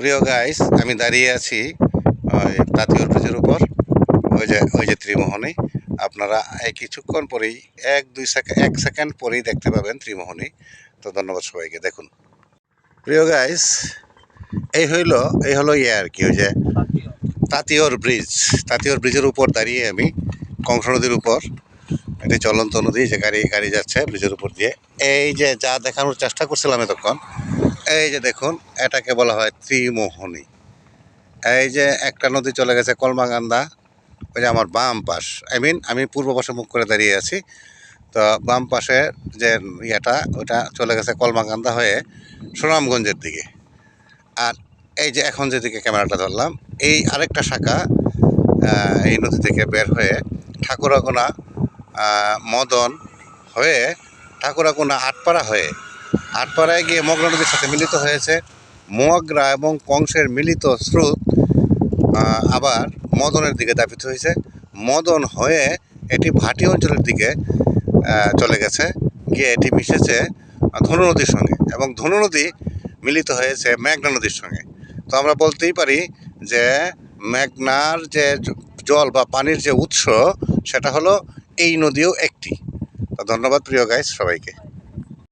প্রিয় গাইস আমি দাঁড়িয়ে আছি, ওই তাঁতীয় ব্রিজের উপর, ওই যে ওই যে ত্রিমোহনী। আপনারা এই কিছুক্ষণ পরেই, এক, দুই সেকেন্ড এক সেকেন্ড পরেই দেখতে পাবেন ত্রিমোহনী। তো ধন্যবাদ সবাইকে, দেখুন। প্রিয় গাইস এই হইল, এই হলো ইয়ে আর কি, ওই যে তাঁতিয়র ব্রিজ। তাঁতিয়র ব্রিজের উপর দাঁড়িয়ে আমি কংস নদীর উপর এটি চলন্ত নদী যে গাড়ি গাড়ি যাচ্ছে ব্রিজের উপর দিয়ে। এই যে, যা দেখানোর চেষ্টা করছিলাম এতক্ষণ এই যে দেখুন, এটাকে বলা হয় ত্রিমোহনী। এই যে একটা নদী চলে গেছে কলমাকান্দা, ওই যে আমার বাম পাশ। আই মিন আমি পূর্ব পাশে মুখ করে দাঁড়িয়ে আছি। তো বাম পাশে যে ইয়েটা, ওটা চলে গেছে কলমাকান্দা হয়ে সুনামগঞ্জের দিকে। আর এই যে এখন যেদিকে ক্যামেরাটা ধরলাম, এই আরেকটা শাখা এই নদী থেকে বের হয়ে ঠাকুরাকোনা মদন হয়ে ঠাকুরাকোনা আটপাড়া হয়ে আটপাড়ায় গিয়ে মগ্রা নদীর সাথে মিলিত হয়েছে। মোয়াগ্রা এবং কংসের মিলিত স্রোত আবার মদনের দিকে দাপিত হয়েছে। মদন হয়ে এটি ভাটি অঞ্চলের দিকে চলে গেছে। গিয়ে এটি মিশেছে ধনু নদীর সঙ্গে এবং ধনু নদী মিলিত হয়েছে মেঘনা নদীর সঙ্গে। তো আমরা বলতেই পারি যে মেঘনার যে জল বা পানির যে উৎস, সেটা হলো এই নদীও একটি। তো ধন্যবাদ প্রিয় গাইস সবাইকে।